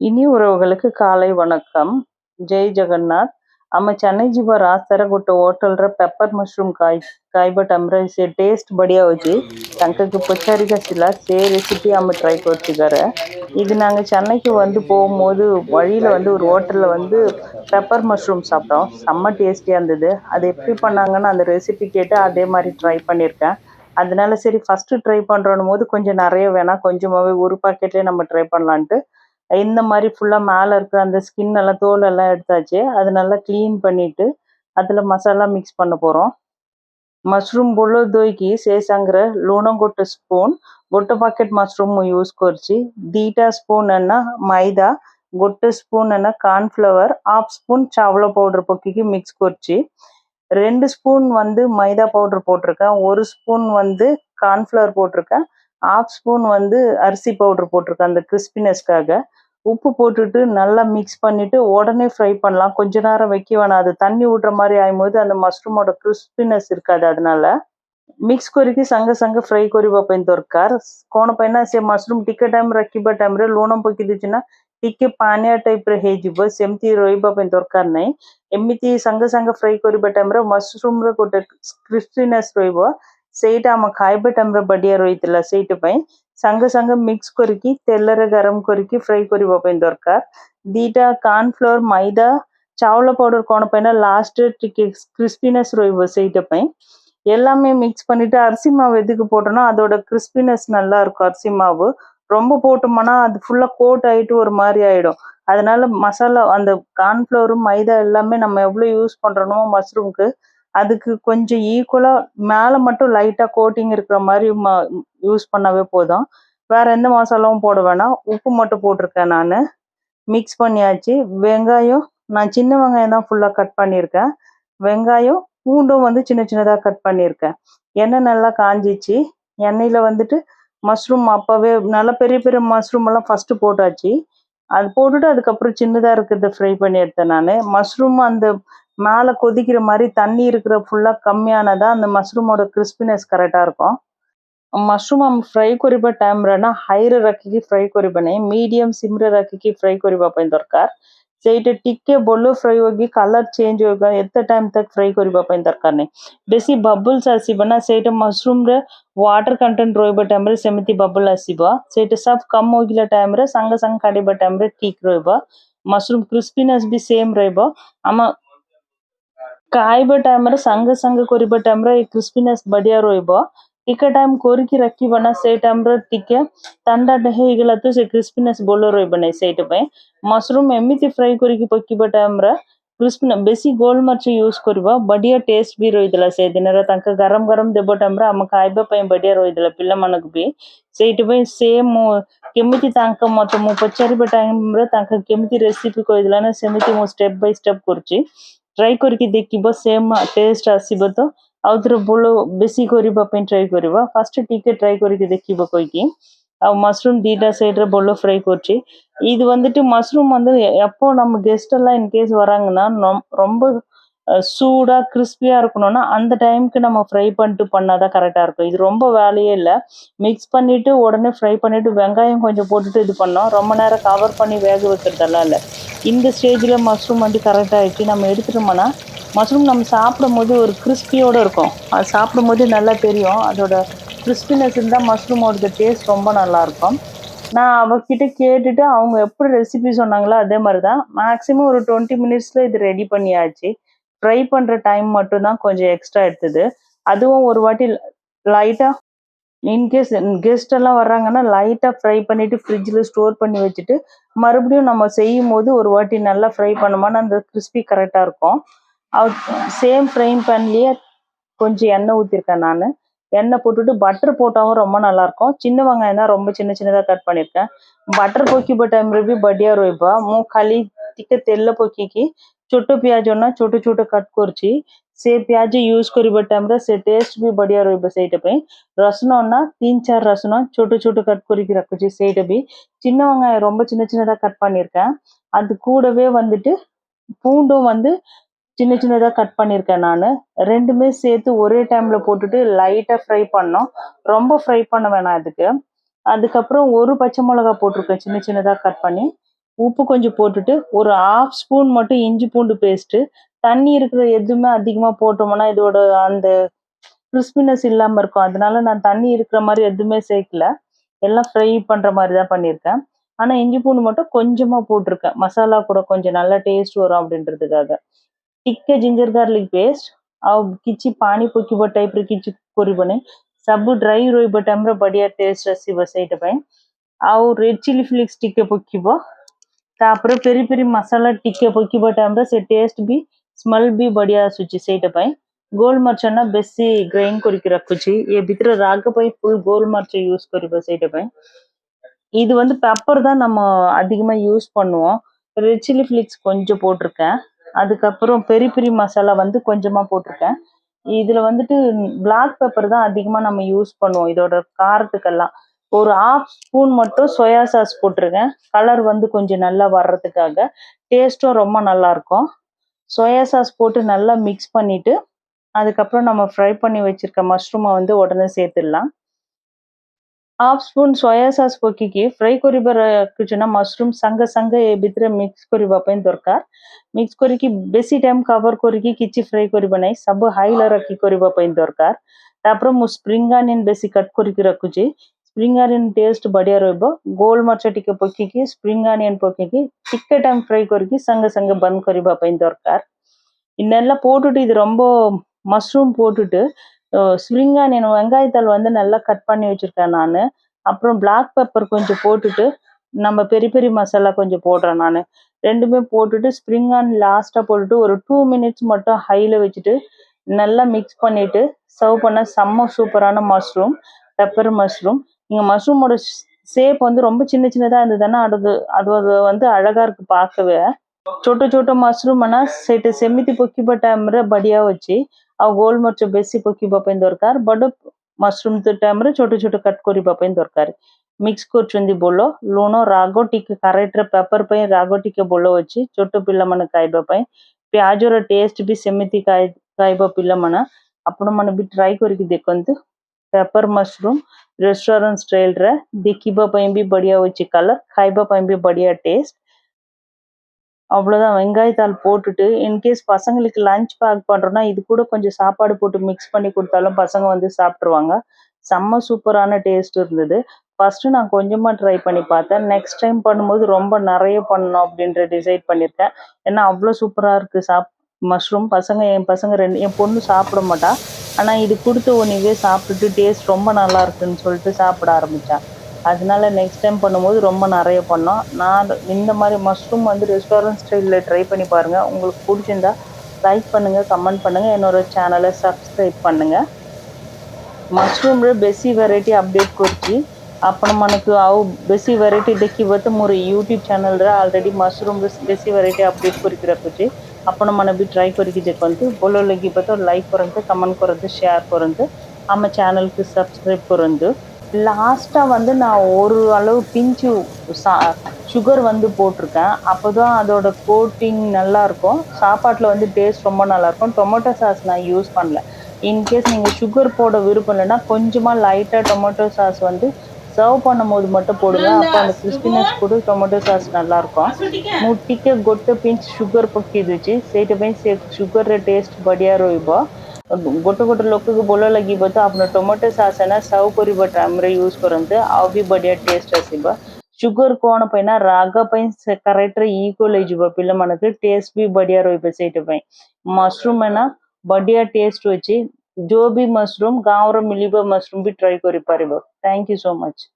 இனி ಉರವುಗಳಿಗೆ ಕಾಲೈ ವಣಕ್ಕಂ ಜೈ ಜಗನ್ನಾಥ್ ಅಮ್ಮ Chennai ಜಿಬ ರಾಸ್ತರ ಗುಟ್ಟ ಹೋಟೆಲ್ರ pepper mushroom ಕಾಯ್ ಕಾಯ್ಬಟ್ ಅಮ್ರ ಸೆ ಟೇಸ್ಟ್ ಬಡಿಯಾ ಹೋಜಿ தங்களுக்கு பொச்சாரிக்கா சில சே ரெசிபி அம்ம ட்ரை கொடுத்துக்காரு இது நாங்கள் சென்னைக்கு வந்து போகும்போது வழியில் வந்து ஒரு ஹோட்டலில் வந்து பெப்பர் மஷ்ரூம் சாப்பிட்டோம் செம்ம டேஸ்டியாக இருந்தது அது எப்படி பண்ணாங்கன்னு அந்த ரெசிபி கேட்டு அதே மாதிரி ட்ரை பண்ணியிருக்கேன் அதனால சரி ஃபஸ்ட்டு ட்ரை பண்ணுறோன்னும் போது கொஞ்சம் நிறைய வேணாம் கொஞ்சமாகவே ஒரு பாக்கெட்லேயே நம்ம ட்ரை பண்ணலான்ட்டு இந்த மாதிரி ஃபுல்லாக மேலே இருக்கிற அந்த ஸ்கின் எல்லாம் தோல் எல்லாம் எடுத்தாச்சு. அது நல்லா க்ளீன் பண்ணிவிட்டு அதில் மசாலா மிக்ஸ் பண்ண போகிறோம் மஷ்ரூம் বলো দই কি সেই সাংরে লুণ গোটে স্পুন গোটে প্যাকেট মাশরুম ইউজ করছি দুইটা স্পুন এন্ন ময়দা গোটে স্পুন এন্ন కార్న్ఫ్లవర్ హాఫ్ స్పూన్ చావల மிக்ஸ் করছি ரெண்டு ஸ்பூன் வந்து மைதா பவுடர் போட்டிருக்கேன் ஒரு ஸ்பூன் வந்து கார்ன்ஃப்ளவர் போட்டிருக்கேன் ஆஃப் ஸ்பூன் வந்து அரிசி பவுடர் போட்டிருக்கேன் அந்த கிறிஸ்பினஸ்க்காக உப்பு போட்டுட்டு நல்லா மிக்ஸ் பண்ணிட்டு உடனே ஃப்ரை பண்ணலாம் கொஞ்ச நேரம் வைக்க வேணாம் அது தண்ணி விடுற மாதிரி ஆகும்போது அந்த மஷ்ரூமோட கிறிஸ்பினஸ் இருக்காது அதனால ମିକ୍ସ କରିକି ସାଙ୍ଗେ ସାଙ୍ଗେ ଫ୍ରାଏ କରିବା ପାଇଁ ଦରକାର କ'ଣ ପାଇଁ ନା ସେ ମସରୁମ ଟିକେ ଟାଇମ ରଖିବା ଟାଇମରେ ଲୁଣ ପକେଇ ଦେଇଛି ନା ଟିକେ ପାଣିଆ ଟାଇପର ହେଇଯିବ ସେମିତି ରହିବା ପାଇଁ ଦରକାର ନାହିଁ ଏମିତି ସାଙ୍ଗେ ସାଙ୍ଗେ ଫ୍ରାଏ କରିବା ଟାଇମରେ ମସରୁମର ଗୋଟେ କ୍ରିସ୍ପିନେସ୍ ରହିବ ସେଇଟା ଆମ ଖାଇବା ଟାଇମରେ ବଢିଆ ରହିଥିଲା ସେଇଥିପାଇଁ ସାଙ୍ଗେ ସାଙ୍ଗେ ମିକ୍ସ କରିକି ତେଲରେ ଗରମ କରିକି ଫ୍ରାଏ କରିବା ପାଇଁ ଦରକାର ଦିଟା କର୍ଣ୍ଣଫ୍ଲୋର ମଇଦା ଚାଉଳ ପାଉଡର କ'ଣ ପାଇଁ ନା ଲାଷ୍ଟରେ ଟିକେ କ୍ରିସ୍ପିନେସ୍ ରହିବ ସେଇଟା ପାଇଁ எல்லாமே மிக்ஸ் பண்ணிட்டு அரிசி மாவு எதுக்கு போட்டோம்னா அதோட கிறிஸ்பினஸ் நல்லா இருக்கும் அரிசி மாவு ரொம்ப போட்டோம்னா அது ஃபுல்லா கோட் ஆயிட்டு ஒரு மாதிரி ஆயிடும் அதனால மசாலா அந்த கார்ன்ஃப்ளவரும் மைதா எல்லாமே நம்ம எவ்வளோ யூஸ் பண்றோமோ மஷ்ரூம்க்கு அதுக்கு கொஞ்சம் ஈக்குவலாக மேலே மட்டும் லைட்டாக கோட்டிங் இருக்கிற மாதிரி யூஸ் பண்ணாவே போதும். வேறு எந்த மசாலாவும் போட வேணாம். உப்பு மட்டும் போட்டிருக்கேன் நான். மிக்ஸ் பண்ணியாச்சு. வெங்காயம் நான் சின்ன வெங்காயம் தான் ஃபுல்லாக கட் பண்ணியிருக்கேன். வெங்காயம் பூண்டும் வந்து சின்ன சின்னதாக கட் பண்ணியிருக்கேன். எண்ணெய் நல்லா காஞ்சிச்சு. எண்ணெயில் வந்துட்டு மஷ்ரூம் அப்போவே நல்லா பெரிய பெரிய மஷ்ரூம் எல்லாம் ஃபஸ்ட்டு போட்டாச்சு. அது போட்டுட்டு அதுக்கப்புறம் சின்னதாக இருக்கிறத ஃப்ரை பண்ணி எடுத்தேன் நான். மஷ்ரூம் அந்த மேலே கொதிக்கிற மாதிரி தண்ணி இருக்கிற ஃபுல்லாக கம்மியானதாக அந்த மஷ்ரூமோட கிறிஸ்பினஸ் கரெக்டாக இருக்கும் ಮಶ್ರೂಮ್ ಫ್ರೈ ಕೊರಿಬ ಟೈಮ್ರನ ಹೈರ್ ರಕ್ಕಿಗೆ ಫ್ರೈ ಕೊರಿಬನೆ ಮೀಡಿಯಂ ಸಿಮ್ರ ರಕ್ಕಿಗೆ ಫ್ರೈ ಕೊರಿಬ ಪೈನ್ ದರ್ಕಾರ್ ಸೈಟ್ ಟಿಕ್ಕೆ ಬೊಲ್ಲು ಫ್ರೈ ಹೋಗಿ ಕಲರ್ ಚೇಂಜ್ ಹೋಗ ಎತ್ತ ಟೈಮ್ ತಕ್ ಫ್ರೈ ಕೊರಿಬ ಪೈನ್ ದರ್ಕಾರ್ನೆ ಬೆಸಿ ಬಬ್ಬಲ್ಸ್ ಹಸಿಬನ ಸೈಟ್ ಮಶ್ರೂಮ್ ರ ವಾಟರ್ ಕಂಟೆಂಟ್ ರೋಯ್ಬ ಟೈಮ್ ರ ಸೆಮಿತಿ ಬಬ್ಬಲ್ ಹಸಿಬ ಸೈಟ್ ಸಬ್ ಕಮ್ ಹೋಗಿಲ್ಲ ಟೈಮ್ ರ ಸಂಗ ಸಂಗ ಕಡಿಬ ಟೈಮ್ ರ ಟೀಕ್ ರೋಯ್ಬ ಮಶ್ರೂಮ್ ಕ್ರಿಸ್ಪಿನೆಸ್ ಬಿ ಸೇಮ್ ರೋಯ್ಬ ಅಮ್ಮ ସେମ୍ ରହିବ ଆମ ଖାଇବା ଟାଇମ୍ରେ ସାଙ୍ଗେ ସାଙ୍ଗେ କରିବା ଟାଇମ୍ରେ ଏ କ୍ରିସ୍ପିନେସ୍ ବଢ଼ିଆ ରହିବ ଟିକେ ଟାଇମ୍ କରିକି ରଖିବ ନା ସେଇ ଟାଇମ୍ରେ ଟିକେ ଥଣ୍ଡାଟା ହେଇଗଲା ତ ସେ କ୍ରିସ୍ପିନେସ୍ ଭଲ ରହିବ ନାହିଁ ସେଇଥିପାଇଁ ମସରୁମ୍ ଏମିତି ଫ୍ରାଏ କରିକି ପକେଇବା ଟାଇମ୍ରେ କ୍ରିସ୍ପି ବେଶୀ ଗୋଲମରିଚ ୟୁଜ୍ କରିବ ବଢ଼ିଆ ଟେଷ୍ଟ ବି ରହିଥିଲା ସେଦିନର ତାଙ୍କ ଗରମ ଗରମ ଦେବ ଟାଇମ୍ରେ ଆମ ଖାଇବା ପାଇଁ ବଢ଼ିଆ ରହିଥିଲା ପିଲାମାନଙ୍କୁ ବି ସେଇଥିପାଇଁ ସେ ମୁଁ କେମିତି ତାଙ୍କ ମତେ ମୁଁ ପଚାରିବା ଟାଇମ୍ରେ ତାଙ୍କ କେମିତି ରେସିପି କହିଦେଲା ନା ସେମିତି ମୁଁ ଷ୍ଟେପ୍ ବାଇ ଷ୍ଟେପ୍ କରୁଛି ଟ୍ରାଏ କରିକି ଦେଖିବ ସେମ୍ ଟେଷ୍ଟ ଆସିବ ତ ଆଉ ଥରେ ଭଲ ବେଶୀ କରିବା ପାଇଁ ଟ୍ରାଏ କରିବ ଫାଷ୍ଟ ଟିକେ ட்ரை କରିକି ଦେଖିବ କହିକି ଆଉ மஷ்ரூம் தீட்டா சைடில் பொல்ல ஃப்ரை போச்சு இது வந்துட்டு மஷ்ரூம் வந்து எப்போ நம்ம கெஸ்ட் எல்லாம் இன்கேஸ் வராங்கன்னா நொம்- ரொம்ப அஹ், சூடா கிறிஸ்பியா இருக்கணும்னா அந்த டைம்க்கு நம்ம ஃப்ரை பண்ணிட்டு பண்ணாதான் கரெக்டா இருக்கும் இது ரொம்ப வேலையே இல்லை மிக்ஸ் பண்ணிட்டு உடனே ஃப்ரை பண்ணிட்டு வெங்காயம் கொஞ்சம் போட்டுட்டு இது பண்ணோம் ரொம்ப நேரம் கவர் பண்ணி வேக வைக்கிறதெல்லாம் இல்லை இந்த ஸ்டேஜில் மஷ்ரூம் வந்து கரெக்டாகிடுச்சு நம்ம எடுத்துட்டோம்னா மஷ்ரூம் நம்ம சாப்பிடும் போது ஒரு கிறிஸ்பியோடு இருக்கும். அது சாப்பிடும் போது நல்லா தெரியும். அதோட கிறிஸ்பினஸ் இருந்தால் மஷ்ரூமோட டேஸ்ட் ரொம்ப நல்லா இருக்கும். நான் அவகிட்ட கேட்டுட்டு அவங்க எப்படி ரெசிபி சொன்னாங்களோ அதே மாதிரி தான் மேக்ஸிமம் ஒரு டுவெண்ட்டி மினிட்ஸில் இது ரெடி பண்ணியாச்சு. ஃப்ரை பண்ணுற டைம் மட்டும்தான் கொஞ்சம் எக்ஸ்ட்ரா எடுத்தது. அதுவும் ஒரு வாட்டி லைட்டாக இன்கேஸ் கெஸ்ட் எல்லாம் வர்றாங்கன்னா லைட்டாக ஃப்ரை பண்ணிவிட்டு ஃப்ரிட்ஜில் ஸ்டோர் பண்ணி வச்சுட்டு மறுபடியும் நம்ம செய்யும் போது ஒரு வாட்டி நல்லா ஃப்ரை பண்ணோம்னா அந்த கிறிஸ்பி கரெக்டாக இருக்கும். அவ சேம் ஃப்ரைம் பேன்லேயே கொஞ்சம் எண்ணெய் ஊற்றிருக்கேன் நான். எண்ணெய் போட்டுட்டு பட்டர் போட்டாலும் ரொம்ப நல்லாயிருக்கும் சின்ன வெங்காயம் தான் ரொம்ப சின்ன சின்னதாக கட் பண்ணியிருக்கேன் பட்டர் பொக்கி பட்டாம் ரிபி பட்டியா ரோய்பா மூ களி திக்க தெல்ல பொக்கிக்கு ଛୋଟ ପିଆଜ ନା ଛୋଟ ଛୋଟ କଟ୍ କରୁଛି ସେ ପିଆଜ ୟୁଜ୍ କରିବା ଟାଇମ୍ରେ ସେ ଟେଷ୍ଟ ବି ବଢ଼ିଆ ରହିବ ସେଇଟା ପାଇଁ ரசம் ନା ତିନି ଚାରି ரசம் ଛୋଟ ଛୋଟ கட் କରିକି ரக்குச்சு ସେଇଟା ବି சின்ன வெங்காயம் ரொம்ப சின்ன சின்னதாக கட் பண்ணியிருக்கேன் அது கூடவே வந்துட்டு பூண்டும் வந்து சின்ன சின்னதாக கட் பண்ணியிருக்கேன் நான் ரெண்டுமே சேர்த்து ஒரே டைம்ல போட்டுட்டு லைட்டாக ஃப்ரை பண்ணோம் ரொம்ப ஃப்ரை பண்ண வேணாம் இதுக்கு அதுக்கப்புறம் ஒரு பச்சை மிளகா போட்டிருக்கேன் சின்ன சின்னதாக கட் பண்ணி உப்பு கொஞ்சம் போட்டுட்டு ஒரு ஹாஃப் ஸ்பூன் மட்டும் இஞ்சி பூண்டு பேஸ்ட்டு தண்ணி இருக்கிற எதுவுமே அதிகமாக போட்டோம்னா இதோட அந்த கிறிஸ்பினஸ் இல்லாமல் இருக்கும் அதனால நான் தண்ணி இருக்கிற மாதிரி எதுவுமே சேர்க்கல எல்லாம் ஃப்ரை பண்ணுற மாதிரி தான் பண்ணியிருக்கேன் ஆனால் இஞ்சி பூண்டு மட்டும் கொஞ்சமாக போட்டிருக்கேன் மசாலா கூட கொஞ்சம் நல்லா டேஸ்ட் வரும் அப்படின்றதுக்காக ଟିକେ ଜିଞ୍ଜର ଗାର୍ଲିକ ପେଷ୍ଟ ଆଉ କିଛି ପାଣି ପକିବ ଟାଇପ୍ର କିଛି କରିବନି ସବୁ ଡ୍ରାଇ ରହିବ ଟାଇମ୍ରେ ବଢ଼ିଆ ଟେଷ୍ଟ ଆସିବ ସେଇଟା ପାଇଁ ଆଉ ରେଡ୍ ଚିଲି ଫ୍ଲେକ୍ସ ଟିକେ ପକିବ ତାପରେ ପେରି ପେରି ମସଲା ଟିକେ ପକିବ ଟାଇମ୍ରେ ସେ ଟେଷ୍ଟ ବି ସ୍ମେଲ୍ ବି ବଢ଼ିଆ ଆସୁଛି ସେଇଟା ପାଇଁ ଗୋଲ ମରିଚ ନା ବେଶୀ ଗ୍ରାଇଣ୍ଡ କରିକି ରଖୁଛି ଏ ଭିତରେ ରାଗ ପାଇଁ ଫୁଲ୍ ଗୋଲ ମରିଚ யூஸ் କରିବ ସେଇଟା ପାଇଁ இது வந்து பெப்பர் தான் நம்ம அதிகமாக யூஸ் பண்ணுவோம் ரெட் சில்லி ஃப்ளிக்ஸ் கொஞ்சம் போட்டிருக்கேன் அதுக்கப்புறம் பெரி பெரி மசாலா வந்து கொஞ்சமாக போட்டிருக்கேன் இதில் வந்துட்டு பிளாக் பெப்பர் தான் அதிகமாக நம்ம யூஸ் பண்ணுவோம் இதோட காரத்துக்கெல்லாம் ஒரு ஹாஃப் ஸ்பூன் மட்டும் சோயா சாஸ் போட்டிருக்கேன். கலர் வந்து கொஞ்சம் நல்லா வர்றதுக்காக டேஸ்ட்டும் ரொம்ப நல்லாயிருக்கும் சோயா சாஸ் போட்டு நல்லா மிக்ஸ் பண்ணிவிட்டு அதுக்கப்புறம் நம்ம ஃப்ரை பண்ணி வச்சுருக்க மஷ்ரூமை வந்து உடனே சேர்த்துடலாம். ஹாஃப் ஸ்பூன் ಸೋಯಾ சாஸ் பொக்கிக்கு. ஃப்ரை ಕೊರಿಬರ ಕಿಚನ ಮಶ್ರೂಮ್ சங்க ಸಂಗ மிக்ஸ் ಮಿಕ್ಸ್ ಕೊರಿಬಾ ಪೈನ್ மிக்ஸ் ಮಿಕ್ಸ್ பெஸி டைம் கவர் ಕವರ್ ಕೊರಿಕಿ ஃப்ரை ಫ್ರೈ ಕೊರಿಬ ನೈ ಸಬ್ ಹೈಲ ರಕ್ಕಿ ಕೊರಿಬಾ ಪೈನ್ ದೊರ್ಕಾರ್ ತಾಪರ ಮು ಸ್ಪ್ರಿಂಗ್ ಆನಿಯನ್ ಬೆಸಿ ಕಟ್ ಕೊರಿಕಿ ರಕ್ಕುಜಿ spring onion taste onion taste బడియారోయిబో గోల్ మర్చటికి పొక్కికి స్ప్రింగ్ ఆనియన్ పొక్కికి చిక్కటం ఫ్రై కొరికి సంగ సంగ బంద్ కొరిబా పైన దొరకార్ இன்னெல்லாம் போட்டுட்டு இது ரொம்ப மஷ்ரூம் போட்டுட்டு ஸ்ப்ரிங் ஆனியன் வெங்காயத்தால் வந்து நல்லா கட் பண்ணி வச்சுருக்கேன் நான் அப்புறம் பிளாக் பெப்பர் கொஞ்சம் போட்டுட்டு நம்ம பெரிய பெரிய மசாலா கொஞ்சம் போடுறேன் நான் ரெண்டுமே போட்டுட்டு ஸ்ப்ரிங் ஆன் லாஸ்ட்டாக போட்டுட்டு ஒரு டூ மினிட்ஸ் மட்டும் ஹையில் வச்சுட்டு நல்லா மிக்ஸ் பண்ணிட்டு சர்வ் பண்ண செம்ம சூப்பரான மஷ்ரூம் பெப்பர் மஷ்ரூம் நீங்கள் மஷ்ரூமோட ஷேப் வந்து ரொம்ப சின்ன சின்னதாக இருந்ததுன்னா அது அது வந்து அழகாக இருக்குது பார்க்கவே ଛୋଟ ଛୋଟ ମସରୁମ୍ ନା ସେଇଟା ସେମିତି ପକିବା ଟାଇମ୍ରେ ବଢ଼ିଆ ଅଛି ଆଉ ଗୋଲମରିଚ ବେଶୀ ପକିବା ପାଇଁ ଦରକାର ବଡ଼ ମସରୁମ୍ ଟାଇମ୍ରେ ଛୋଟ ଛୋଟ କଟ୍ କରିବା ପାଇଁ ଦରକାର ମିକ୍ସ କରୁଛନ୍ତି ବୋଲ ଲୁଣ ରାଗ ଟିକେ କରେକ୍ଟରେ ପେପର ପାଇଁ ରାଗ ଟିକେ ବୋଲ ଅଛି ଛୋଟ ପିଲାମାନେ ଖାଇବା ପାଇଁ ପିଆଜର ଟେଷ୍ଟ ବି ସେମିତି ଖାଇବ ପିଲାମାନେ ଆପଣମାନେ ବି ଟ୍ରାଏ କରିକି ଦେଖନ୍ତୁ ପେପର ମସରୁମ୍ ରେଷ୍ଟୁରାଣ୍ଟ ଷ୍ଟାଇଲ୍ରେ ଦେଖିବା ପାଇଁ ବି ବଢ଼ିଆ ଅଛି କଲର୍ ଖାଇବା ପାଇଁ ବି ବଢ଼ିଆ ଟେଷ୍ଟ அவ்வளோதான் வெங்காயத்தாள் போட்டுட்டு இன்கேஸ் பசங்களுக்கு லஞ்ச் பேக் பண்ணுறோன்னா இது கூட கொஞ்சம் சாப்பாடு போட்டு மிக்ஸ் பண்ணி கொடுத்தாலும் பசங்க வந்து சாப்பிட்ருவாங்க செம்ம சூப்பரான டேஸ்ட் இருந்தது ஃபஸ்ட்டு நான் கொஞ்சமாக ட்ரை பண்ணி பார்த்தேன் நெக்ஸ்ட் டைம் பண்ணும்போது ரொம்ப நிறைய பண்ணணும் அப்படின்ற டிசைட் பண்ணியிருக்கேன் ஏன்னா அவ்வளோ சூப்பராக இருக்குது சாப் மஷ்ரூம் பசங்க என் பசங்க ரெண்டு என் பொண்ணு சாப்பிட மாட்டா ஆனால் இது கொடுத்த உடனேவே சாப்பிட்டுட்டு டேஸ்ட் ரொம்ப நல்லா இருக்குன்னு சொல்லிட்டு சாப்பிட ஆரம்பித்தான் அதனால நெக்ஸ்ட் டைம் பண்ணும்போது ரொம்ப நிறைய பண்ணோம். நான் இந்த மாதிரி மஷ்ரூம் வந்து ரெஸ்டாரண்ட் ஸ்டைலில் ட்ரை பண்ணி பாருங்கள் உங்களுக்கு பிடிச்சிருந்தா லைக் பண்ணுங்கள் கமெண்ட் பண்ணுங்கள் என்னோடய சேனலை சப்ஸ்கிரைப் பண்ணுங்கள் మష్రూమ్లో బెస్సీ వెరైటీ అప్డేట్ కొరిచి అప్పుడు మనకు అవు బెస్సీ వెరైటీ డెక్కి బత్ మూరు యూట్యూబ్ ఛానల్ ఆల్రెడీ మష్రూమ్ பெஸி வெரைட்டி அப்டேட் కొరికి రకొచ్చి ରଖୁଛି ଆପଣମାନେ ବି ଟ୍ରାଏ କରିକି ଦେଖନ୍ତୁ ଭଲ ଲାଗିବ ତ ଲାଇକ୍ କରନ୍ତୁ କମେଣ୍ଟ କରନ୍ତୁ ସେୟାର କରନ୍ତୁ ଆମ ଚ୍ୟାନେଲ୍କୁ ସବସ୍କ୍ରାଇବ୍ କରନ୍ତୁ லாஸ்ட்டாக வந்து நான் ஒரு அளவு பிஞ்சு சா சுகர் வந்து போட்டிருக்கேன் அப்போ தான் அதோட கோட்டிங் நல்லாயிருக்கும் சாப்பாட்டில் வந்து டேஸ்ட் ரொம்ப நல்லாயிருக்கும் டொமேட்டோ சாஸ் நான் யூஸ் பண்ணல இன்கேஸ் நீங்கள் சுகர் போட விருப்பம் இல்லைன்னா கொஞ்சமாக லைட்டாக டொமேட்டோ சாஸ் வந்து சர்வ் பண்ணும்போது மட்டும் போடுங்க அப்போ அந்த கிறிஸ்பினஸ் கூட ଟମାଟୋ ସସ୍ நல்லா இருக்கும் ମୁଁ ଟିକେ ଗୋଟେ ପିଞ୍ଚ ସୁଗର ପକେଇ ଦେଉଛି ସେଇଟା ପାଇଁ ସେ ସୁଗରର ଟେଷ୍ଟ ବଢ଼ିଆ ରହିବ ଗୋଟେ ଗୋଟେ ଲୋକକୁ ଭଲ ଲାଗିବ ତ ଆପଣ ଟମାଟୋ ସସ୍ ନା ସର୍ଭ କରିବା ଟାଇମ୍ରେ ୟୁଜ୍ କରନ୍ତୁ ଆଉ ବି ବଢ଼ିଆ ଟେଷ୍ଟ ଆସିବ ସୁଗର କ'ଣ ପାଇଁ ନା ରାଗ ପାଇଁ ସେ କରେକ୍ଟରେ ଇକ୍ୱାଲ୍ ହେଇଯିବ ପିଲାମାନଙ୍କୁ ଟେଷ୍ଟ ବି ବଢ଼ିଆ ରହିବ ସେଇଟା ପାଇଁ ମସରୁମ୍ ନା ବଢ଼ିଆ ଟେଷ୍ଟ ଅଛି जो भी मशरूम गाँव रो मिलिबो मशरूम भी ट्राई करि पारिबो। Thank you so much